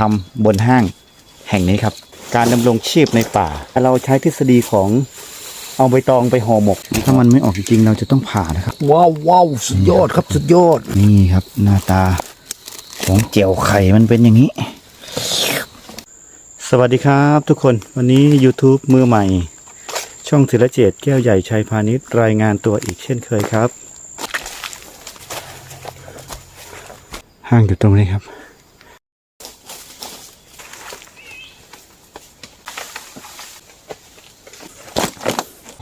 ทำบนห้างแห่งนี้ครับ การดำรงชีพในป่า เราใช้ทฤษฎีของเอาใบตองไปห่อหมก ถ้ามันไม่ออกจริงๆเราจะต้องผ่านะครับ ว้าวว้าวสุดยอดครับสุดยอด นี่ครับ หน้าตาของเจียวไข่มันเป็นอย่างนี้ สวัสดีครับทุกคนวันนี้ YouTube มือใหม่ ช่องศิลเจตแก้วใหญ่ชัยพาณิชย์รายงานตัวอีกเช่นเคยครับ ห้างอยู่ตรงนี้ครับ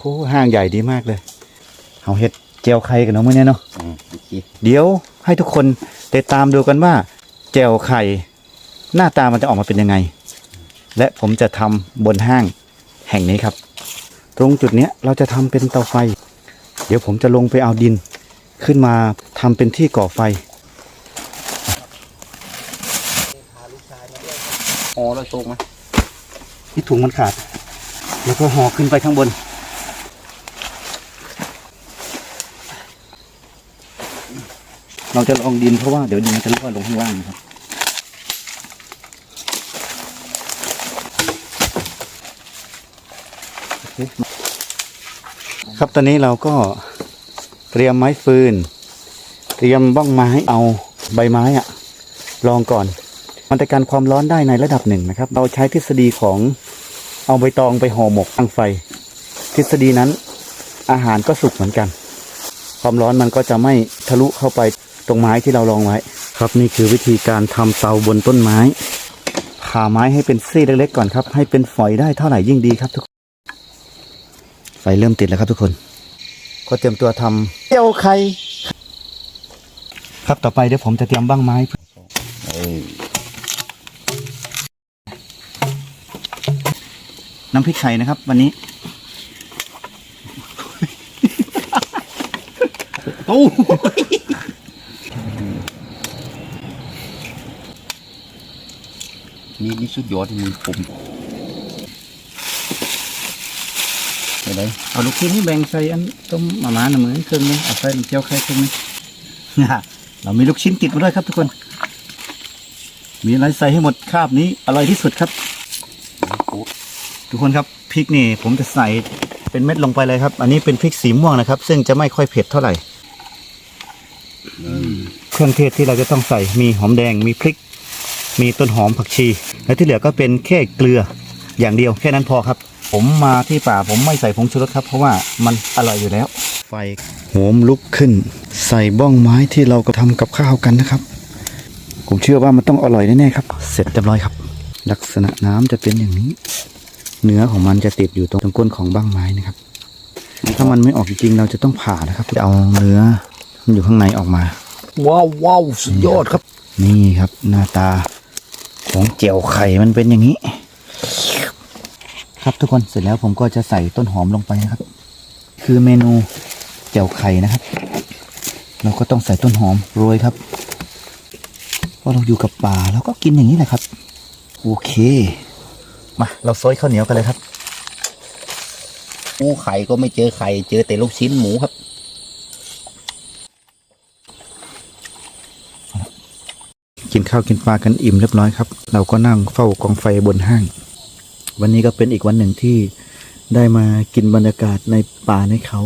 อ้ห้างใหญ่ดีมากเลยเอาเห็ดเจียวไข่กันเนาะเมื่อนี้เนาะเดี๋ยวให้ทุกคนติดตามดูกันว่าแจวไข่ หน้าตามันจะออกมาเป็นยังไง และผมจะทำบนห้างแห่งนี้ครับ ตรงจุดเนี้ยเราจะทำเป็นเตาไฟ เดี๋ยวผมจะลงไปเอาดิน ขึ้นมาทำเป็นที่ก่อไฟอ๋อแล้วโชคไหมที่ถุงมันขาด แล้วก็ห่อขึ้นไปข้างบน เราจะลองดินเพราะว่าเดี๋ยวดินมันจะรั่วลงข้างล่างนะครับครับตอนนี้เราก็เตรียมไม้ฟืน เตรียมบ้องไม้เอาใบไม้อะรองก่อน มันจะกันความร้อนได้ในระดับหนึ่งนะครับ เราใช้ทฤษฎีของเอาใบตองไปห่อหมกตั้งไฟ ทฤษฎีนั้นอาหารก็สุกเหมือนกัน ความร้อนมันก็จะไม่ทะลุเข้าไปตรงไม้ที่เรารองไว้ ครับนี่คือวิธีการทำเตาบนต้นไม้ผ่าไม้ให้เป็นซี่เล็กๆก่อนครับ ให้เป็นฝอยได้เท่าไหร่ยิ่งดีครับทุกคนไฟเริ่มติดแล้วครับทุกคน ก็เตรียมตัวทำเจียวไข่ครับต่อไปเดี๋ยวผมจะเตรียมบ้างไม้น้ำพริกไข่นะครับ วันนี้ โอ้มีนี่สุดยอดที่มือผมเดี๋ยวเอาลูกชิ้นนี่แบ่งใส่อันต้มมาม่าหนึ่งมือครึ่งนึงเอาใส่เจียวไข่ครึ่งนึงเรามีลูกชิ้นติดมาด้วยครับทุกคน มีอะไรใส่ให้หมดคาบนี้อร่อยที่สุดครับ ทุกคนครับพริกนี่ ผมจะใส่เป็นเม็ดลงไปเลยครับ อันนี้เป็นพริกสีม่วงนะครับ ซึ่งจะไม่ค่อยเผ็ดเท่าไหร่ เครื่องเทศที่เราจะต้องใส่มีหอมแดงมีพริก มีต้นหอมผักชี และที่เหลือก็เป็นแค่เกลืออย่างเดียวแค่นั้นพอครับ ผมมาที่ป่าผมไม่ใส่ผงชูรสครับเพราะว่ามันอร่อยอยู่แล้ว ไฟโหมลุกขึ้น ใส่บ้องไม้ที่เราก็ทำกับข้าวกันนะครับ ผมเชื่อว่ามันต้องอร่อยแน่ๆครับ เสร็จเรียบร้อยครับ ลักษณะน้ำจะเป็นอย่างนี้ เนื้อของมันจะติดอยู่ตรงก้นของบ้างไม้นะครับถ้ามันไม่ออกจริงๆเราจะต้องผ่านะครับจะเอาเนื้อ อยู่ข้างในออกมา ว้าวว้าวสุดยอดครับ นี่ครับ หน้าตาของเจียวไข่มันเป็นอย่างนี้ ครับทุกคนเสร็จแล้วผมก็จะใส่ต้นหอมลงไปนะครับ คือเมนูเจียวไข่นะครับ เราก็ต้องใส่ต้นหอมโรยครับเพราะเราอยู่กับป่าเราก็กินอย่างนี้แหละครับ โอเค มาเราซอยข้าวเหนียวกันเลยครับหมูไข่ก็ไม่เจอไข่เจอแต่ลูกชิ้นหมูครับ กินข้าวกินปลากันอิ่มเรียบร้อยครับ เราก็นั่งเฝ้ากองไฟบนห้าง วันนี้ก็เป็นอีกวันหนึ่งที่ได้มากินบรรยากาศในป่าในเขา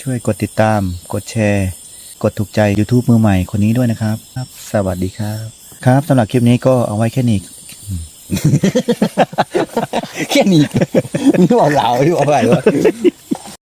ช่วยกดติดตาม กดแชร์ กดถูกใจ YouTube มือใหม่คนนี้ด้วยนะครับครับ สวัสดีครับ ครับสำหรับคลิปนี้ก็เอาไว้แค่นี้แค่นี้นี่ว่าเหลาที่ว่าอะไรวะ